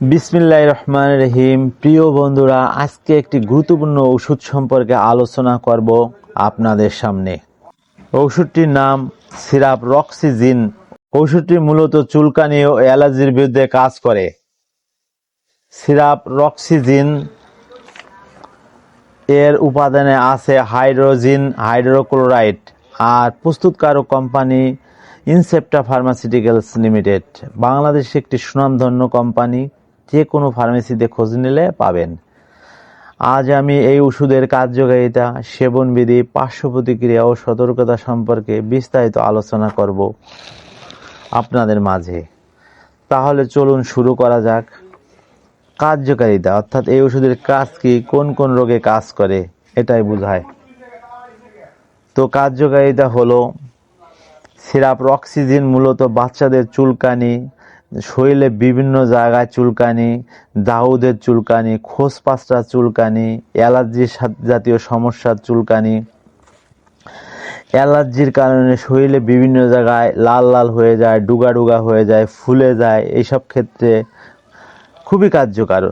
বিসমিল্লাহ রহমান রহিম। প্রিয় বন্ধুরা, আজকে একটি গুরুত্বপূর্ণ ওষুধ সম্পর্কে আলোচনা করব আপনাদের সামনে। ওষুধটির নাম সিরাপ রক্সিজিন ওষুধটি মূলত চুলকানি ও অ্যালার্জির বিরুদ্ধে কাজ করে। সিরাপ রক্সিজিন এর উপাদানে আছে হাইড্রোজিন, হাইড্রোক্লোরাইড আর প্রস্তুতকারক company Incepta pharmaceuticals limited. Bangladesh একটি সুনামধন্য কোম্পানি। যে কোনো ফার্মেসিতে খোঁজ নিলে পাবেন। আজ আমি এই ওষুধের কার্যকারিতা, সেবনবিধি পার্শ্ব প্রতিক্রিয়া ও সতর্কতা সম্পর্কে বিস্তারিত আলোচনা করব আপনাদের মাঝে। তাহলে চলুন শুরু করা যাক। কার্যকারিতা, অর্থাৎ এই ওষুধের কাজ কি, কোন কোন রোগে কাজ করে, এটাই বোঝায়। তো কার্যকারিতা হলো, সিরাপ, অক্সিজেন মূলত বাচ্চাদের চুলকানি শরীরে বিভিন্ন জায়গায় চুলকানি, দাউদের চুলকানি খোসপাসটা চুলকানি, অ্যালার্জি জাতীয় সমস্যার চুলকানি। অ্যালার্জির কারণে শরীরে বিভিন্ন জায়গায় লাল লাল হয়ে যায়, ডুগা ডুগা হয়ে যায়, ফুলে যায় এইসব ক্ষেত্রে খুবই কার্যকর।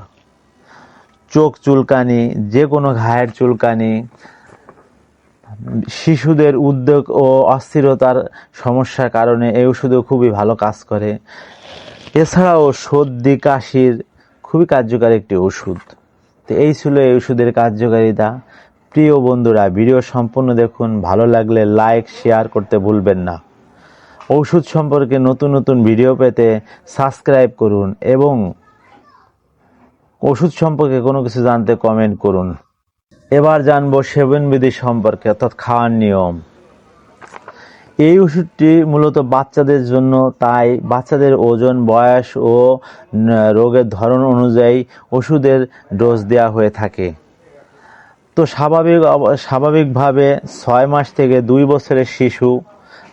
চোখ চুলকানি, যে কোনো ঘায়ের চুলকানি, শিশুদের উদ্যোগ ও অস্থিরতার সমস্যার কারণে এই ওষুধও খুবই ভালো কাজ করে। এছাড়াও সর্দি, কাশির খুবই কার্যকারী একটি ওষুধ। তো এই ছিল এই ওষুধের কার্যকারিতা। প্রিয় বন্ধুরা, ভিডিও সম্পূর্ণ দেখুন। ভালো লাগলে লাইক, শেয়ার করতে ভুলবেন না। ওষুধ সম্পর্কে নতুন নতুন ভিডিও পেতে সাবস্ক্রাইব করুন এবং ওষুধ সম্পর্কে কোনো কিছু জানতে কমেন্ট করুন। এবার জানব সেবনবিধি সম্পর্কে, অর্থাৎ খাওয়ার নিয়ম। এই ওষুধটি মূলত বাচ্চাদের জন্য, তাই বাচ্চাদের ওজন, বয়স ও রোগের ধরন অনুযায়ী ওষুধের ডোজ দেওয়া হয়ে থাকে। তো স্বাভাবিক স্বাভাবিকভাবে ছয় মাস থেকে দুই বছরের শিশু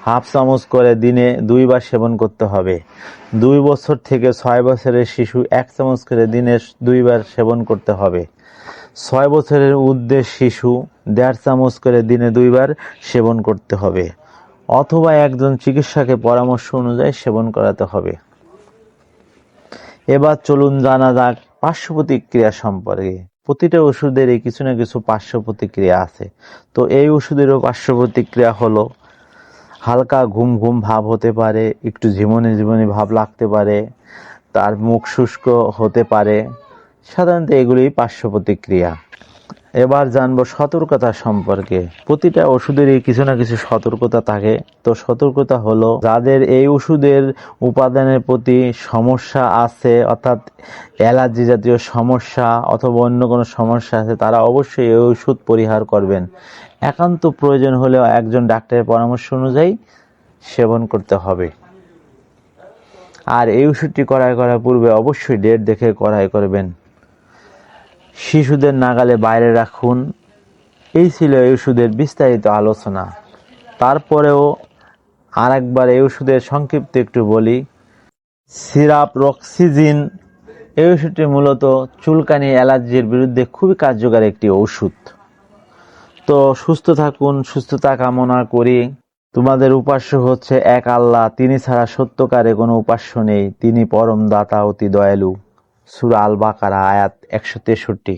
হাফ চামচ করে দিনে দুইবার সেবন করতে হবে। দুই বছর থেকে ছয় বছরের শিশু এক চামচ করে দিনে দুইবার সেবন করতে হবে। ছয় বছরের ঊর্ধ্বের শিশু দেড় চামচ করে দিনে দুইবার সেবন করতে হবে। অথবা একজন চিকিৎসকের পরামর্শ অনুযায়ী সেবন করাতে হবে। এবার চলুন জানা যাক পার্শ্ব প্রতিক্রিয়া সম্পর্কে। প্রতিটা ওষুধেরই কিছু না কিছু পার্শ্ব প্রতিক্রিয়া আছে। তো এই ওষুধেরও পার্শ্ব প্রতিক্রিয়া হলো, হালকা ঘুম ঘুম ভাব হতে পারে, একটু জীবনে জীবনে ভাব লাগতে পারে, তার মুখ শুষ্ক হতে পারে। সাধারণত এগুলি পার্শ্ব প্রতিক্রিয়া এবার জানব সতর্কতা সম্পর্কে। প্রতিটা ওষুধেরই কিছু না কিছু সতর্কতা থাকে। তো সতর্কতা হলো, যাদের এই ওষুধের উপাদানের প্রতি সমস্যা আছে, অর্থাৎ অ্যালার্জি জাতীয় সমস্যা অথবা অন্য কোনো সমস্যা আছে, তারা অবশ্যই এই ওষুধ পরিহার করবেন। একান্ত প্রয়োজন হলেও একজন ডাক্তারের পরামর্শ অনুযায়ী সেবন করতে হবে। আর এই ওষুধটি করাই করার পূর্বে অবশ্যই ডেট দেখে করাই করবেন। শিশুদের নাগালে বাইরে রাখুন। এই ছিল এই ওষুধের বিস্তারিত আলোচনা। তারপরেও আর একবার এই ওষুধের সংক্ষিপ্ত একটু বলি। সিরাপ, রক্সিজিন, এই ওষুধটি মূলত চুলকানি, অ্যালার্জির বিরুদ্ধে খুবই কার্যকর একটি ওষুধ। তো সুস্থ থাকুন, সুস্থতা কামনা করি। তোমাদের উপাস্য হচ্ছে এক আল্লাহ, তিনি ছাড়া সত্যকারে কোনো উপাস্য নেই, তিনি পরম দাতা, অতি দয়ালু। সুরা আল বাকারা আয়াত একশো তেষট্টি।